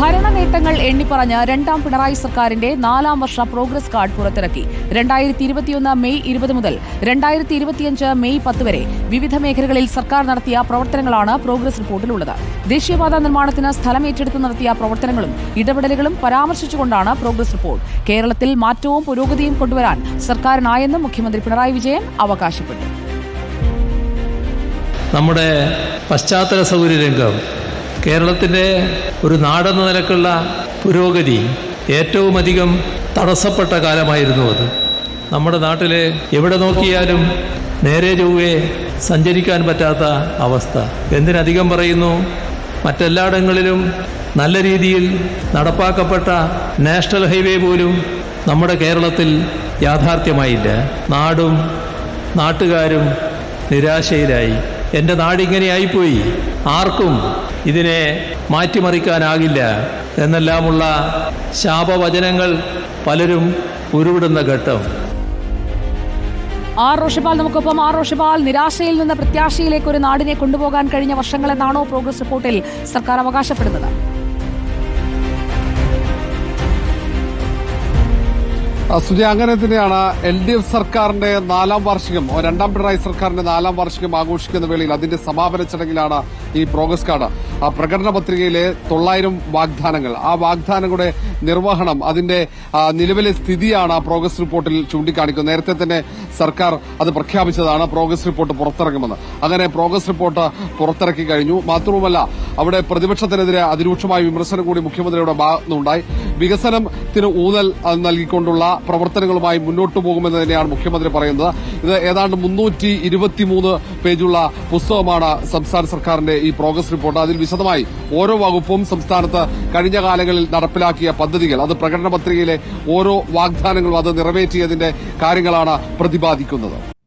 ഭരണ നേട്ടങ്ങൾ എണ്ണിപ്പറഞ്ഞ് രണ്ടാം പിണറായി സർക്കാരിന്റെ നാലാം വർഷ പ്രോഗ്രസ് കാർഡ് പുറത്തിറക്കി. രണ്ടായിരത്തി ഇരുപത്തിയൊന്ന് മെയ് ഇരുപത് മുതൽ രണ്ടായിരത്തി ഇരുപത്തിയഞ്ച് മെയ് പത്ത് വരെ വിവിധ മേഖലകളിൽ സർക്കാർ നടത്തിയ പ്രവർത്തനങ്ങളാണ് പ്രോഗ്രസ് റിപ്പോർട്ടിലുള്ളത്. ദേശീയപാത നിർമ്മാണത്തിന് സ്ഥലം ഏറ്റെടുത്ത് നടത്തിയ പ്രവർത്തനങ്ങളും ഇടപെടലുകളും പരാമർശിച്ചുകൊണ്ടാണ് പ്രോഗ്രസ് റിപ്പോർട്ട്. കേരളത്തിൽ മാറ്റവും പുരോഗതിയും കൊണ്ടുവരാൻ സർക്കാരിനായെന്നും മുഖ്യമന്ത്രി പിണറായി വിജയൻ അവകാശപ്പെട്ടു. നമ്മുടെ പശ്ചാത്തല സൗകര്യ രംഗം കേരളത്തിന്റെ ഒരു നാടെന്ന നിലക്കുള്ള പുരോഗതി ഏറ്റവും അധികം തടസ്സപ്പെട്ട കാലമായിരുന്നു അത്. നമ്മുടെ നാട്ടിൽ എവിടെ നോക്കിയാലും നേരെ ചൊവ്വേ സഞ്ചരിക്കാൻ പറ്റാത്ത അവസ്ഥ. എന്തിനധികം പറയുന്നു? മറ്റെല്ലായിടങ്ങളിലും നല്ല രീതിയിൽ നടപ്പാക്കപ്പെട്ട നാഷണൽ ഹൈവേ പോലും നമ്മുടെ കേരളത്തിൽ യാഥാർത്ഥ്യമായില്ല. നാടും നാട്ടുകാരും നിരാശയിലായി. എന്റെ നാടിങ്ങനെയായിപ്പോയി ആർക്കും ഇതിനെ മാറ്റിമറിക്കാനാകില്ല എന്നെല്ലാമുള്ള ശാപവചനങ്ങൾ പലരും ഉരുവിടുന്ന ഘട്ടം. ആർ റോഷിപാൽ നമുക്കൊപ്പം. ആർ റോഷിപാൽ നിരാശയിൽ നിന്ന് പ്രത്യാശയിലേക്ക് ഒരു നാടിനെ കൊണ്ടുപോകാൻ കഴിഞ്ഞ വർഷങ്ങളെന്നാണോ പ്രോഗ്രസ് റിപ്പോർട്ടിൽ സർക്കാർ അവകാശപ്പെടുന്നത്? ആ, സുജയ അങ്ങനെ തന്നെയാണ് എൽ ഡി എഫ് സർക്കാരിന്റെ നാലാം വാർഷികം. രണ്ടാം പിണറായി സർക്കാരിന്റെ നാലാം വാർഷികം ആഘോഷിക്കുന്ന വേളയിൽ അതിന്റെ സമാപന ചടങ്ങിലാണ് ഈ പ്രോഗ്രസ് കാർഡ്. ആ പ്രകടന പത്രികയിലെ തൊള്ളായിരം വാഗ്ദാനങ്ങൾ. ആ വാഗ്ദാനങ്ങളുടെ നിർവഹണം അതിന്റെ നിലവിലെ സ്ഥിതിയാണ് ആ പ്രോഗ്രസ് റിപ്പോർട്ടിൽ ചൂണ്ടിക്കാണിക്കുന്നത്. നേരത്തെ തന്നെ സർക്കാർ അത് പ്രഖ്യാപിച്ചതാണ്. Progress report പുറത്തിറങ്ങുമെന്ന്. അങ്ങനെ പ്രോഗ്രസ് റിപ്പോർട്ട് പുറത്തിറക്കി കഴിഞ്ഞു. മാത്രവുമല്ല അവിടെ പ്രതിപക്ഷത്തിനെതിരെ അതിരൂക്ഷമായ വിമർശനം കൂടി മുഖ്യമന്ത്രിയുടെ ഭാഗത്തുനിന്നുണ്ടായി. വികസനത്തിന് ഊന്നൽ നൽകിക്കൊണ്ടുള്ള പ്രവർത്തനങ്ങളുമായി മുന്നോട്ടു പോകുമെന്ന് തന്നെയാണ് മുഖ്യമന്ത്രി പറയുന്നത്. ഇത് ഏതാണ്ട് മുന്നൂറ്റി ഇരുപത്തിമൂന്ന് പേജുള്ള പുസ്തകമാണ് സംസ്ഥാന സർക്കാരിന്റെ ഈ പ്രോഗ്രസ് റിപ്പോർട്ട് അതിൽ വിശദമായി ഓരോ വകുപ്പും സംസ്ഥാനത്ത് കഴിഞ്ഞ കാലങ്ങളിൽ നടപ്പിലാക്കിയ പദ്ധതികൾ അത് പ്രകടന പത്രികയിലെ ഓരോ വാഗ്ദാനങ്ങളും അത് നിറവേറ്റിയതിന്റെ കാര്യങ്ങളാണ് പ്രതിപാദിക്കുന്നത്.